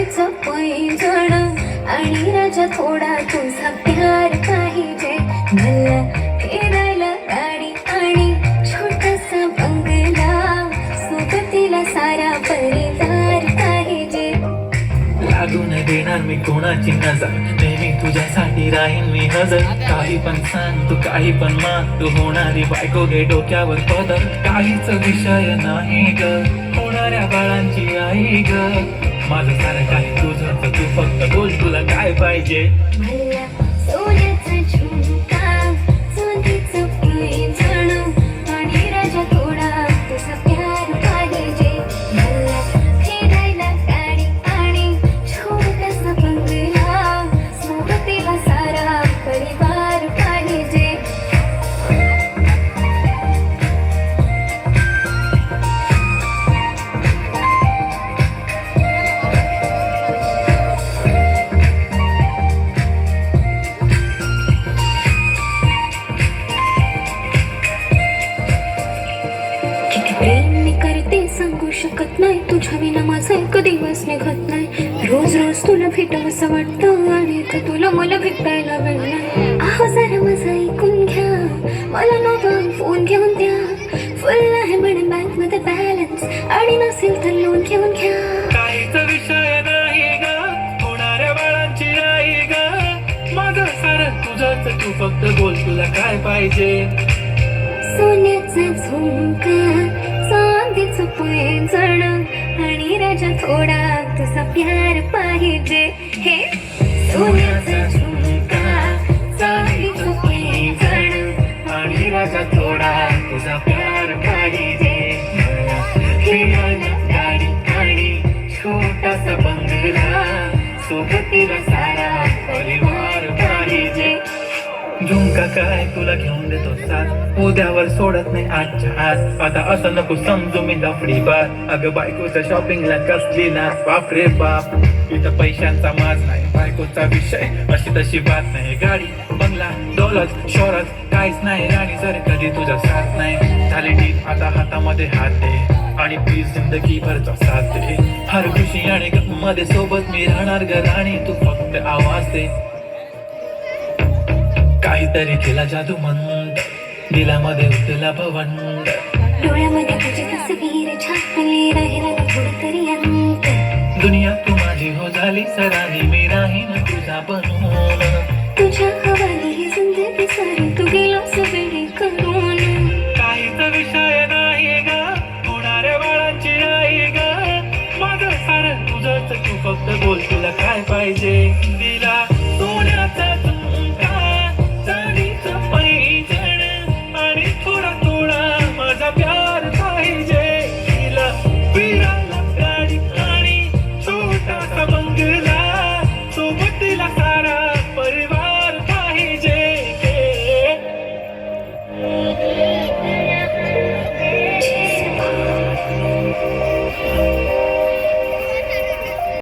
चांदीचं पैजण आणि राजा थोडा तुझा प्यार पाहिजे. मला फिरायला गाडी आणि छोटासा बंगला. सोबतीला सारा परिवार पाहिजे. लागून देणार मी कोणाची नजर? नेहमी तुझ्यासाठी राहीन मी नजर. काही पण सांग तू काही पण मान तू होणारी बायको घे डोक्यावर पदर. काहीच विषय नाही ग. साऱ्या बाळांची आई ग. माझं सारं काही तुझं तू फक्त बोल तुला काय पाहिजे? एक दिवस निघत नाही. रोज रोज तुला भेटावंसं वाटतं आणि आता तुला मला भेटायला वेळ नाही. आहो जरा माझं ऐकून घ्या. मला नवा फोन घेऊन द्या. फुल आहे म्हणे बँकमध्ये बॅलन्स आणि नसेल तर लोन घेऊन घ्या. काहीच विषय नाही ग. होणाऱ्या बाळांची आई ग. माझं सारं तुझंच. तू फक्त बोल तुला काय पाहिजे. सोन्याचा झुमका चांदीचं पैंजण आणि थोडा तुझा प्यार पाहिजे. हे सोन्याचा झुमका चांदीचं जण. आणि राजा झुमका काय तुला घेऊन देतो साथ? उद्यावर सोडत नाही आजच्या आज. आता असं नको समजू मी लफडी बार अगं बायकोच्या शॉपिंगला कसली ना बाप रे बाप. इथं पैशांचा माज नाही बायकोचा विषय. अशी तशी बात नाही. गाडी बंगला दौलत शोरत काहीच नाही. राणी जर कधी तुझा साथ नाही झाली ठीक आता हातामध्ये हात दे. आणि प्लीज जिंदगी भरचा साथ दे. हर खुशी आणि मध्ये सोबत मी राहणार ग राणी. तू फक्त आवाज दे. काहीतरी केला जादू म्हणून दिलामध्ये उतला भवन डोळ्यामध्ये दुनिया तू माझी हो झाली सराही मी राही ना तुझा बनून तुझ्या हवाली जिंदगी सारी तू गेलो सगळे करून. विषय नाही होणाऱ्या बाळाची माझं तू फक्त बोलतो